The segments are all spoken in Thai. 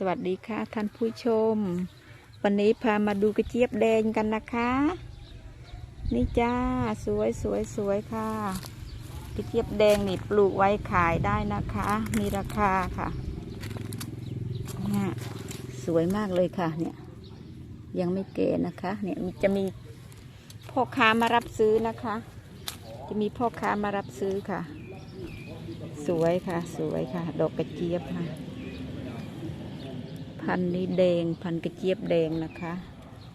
สวัสดีค่ะท่านผู้ชม วันนี้พามาดูกระเจี๊ยบแดงกันนะคะ นี่จ้าสวยสวยสวยค่ะ กระเจี๊ยบแดงนี่ปลูกไว้ขายได้นะคะ มีราคาค่ะเนี่ยสวยมากเลยค่ะเนี่ย ยังไม่เก่นะคะ เนี่ยจะมีพ่อค้ามารับซื้อนะคะ จะมีพ่อค้ามารับซื้อค่ะ สวยค่ะ สวยค่ะ ดอกกระเจี๊ยบค่ะ พันธุ์นี้แดงพันธุ์กระเจี๊ยบแดงนะคะ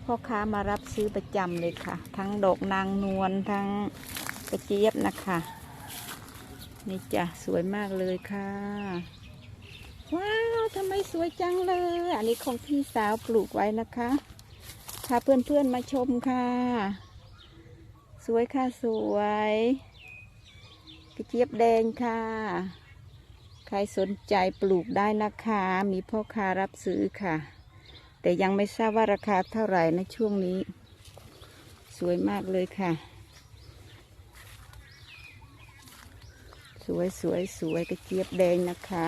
พ่อค้ามารับซื้อประจำเลยค่ะ ทั้งดอกนางนวลทั้งกระเจี๊ยบนะคะนี่จ้ะสวยมากเลยค่ะ ว้าวทำไมสวยจังเลย อันนี้ของพี่สาวปลูกไว้นะคะพาเพื่อนๆมาชมค่ะ สวยค่ะสวย กระเจี๊ยบแดงค่ะ ใครสนใจปลูกได้นะคะ มีพ่อค้ารับซื้อค่ะ แต่ยังไม่ทราบว่าราคาเท่าไหร่นะช่วงนี้ สวยมากเลยค่ะ สวยสวยสวยกระเจี๊ยบแดงนะคะ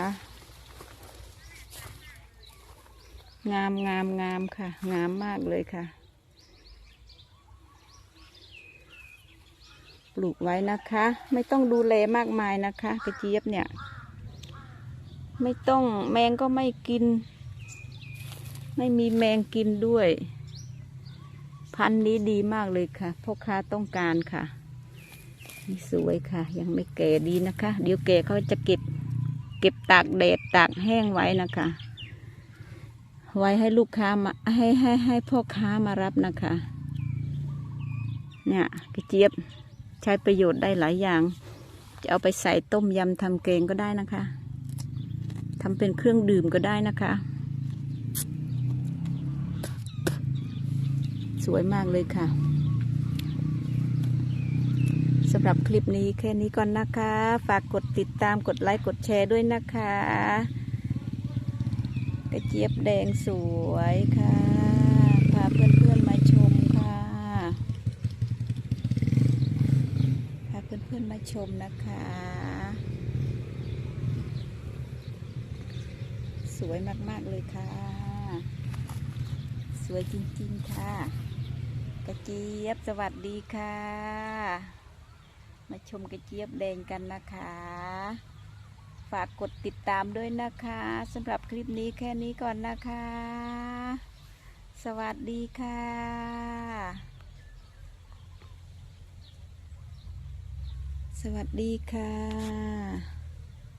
งามงามงามค่ะ งามมากเลยค่ะ ปลูกไว้นะคะ ไม่ต้องดูแลมากมายนะคะ กระเจี๊ยบเนี่ย ไม่ต้องแมงก็ไม่กิน ไม่มีแมงกินด้วย พันธุ์นี้ดีมากเลยค่ะพ่อค้าต้องการค่ะนี่สวยค่ะ ยังไม่แก่ดีนะคะ เดี๋ยวแก่เขาจะเก็บ เก็บตากแดดตากแห้งไว้นะคะ ไว้ให้ลูกค้ามาให้ให้ให้พ่อค้ามารับนะคะ เนี่ยกระเจี๊ยบใช้ประโยชน์ได้หลายอย่าง จะเอาไปใส่ต้มยำทำแกงก็ได้นะคะ ทำเป็นเครื่องดื่มก็ได้นะคะ สวยมากเลยค่ะสำหรับคลิปนี้แค่นี้ก่อนนะคะ ฝากกดติดตามกดไลค์กดแชร์ด้วยนะคะกระเจี๊ยบแดงสวยค่ะ พาเพื่อนๆมาชมค่ะ พาเพื่อนๆมาชมนะคะ วยมาก ๆ เลยค่ะ สวยจริง ๆ ค่ะ กระเจี๊ยบสวัสดีค่ะ มาชมกระเจี๊ยบแดงกันนะคะ ฝากกดติดตามด้วยนะคะสำหรับคลิปนี้แค่นี้ก่อนนะคะ สวัสดีค่ะสวัสดีค่ะ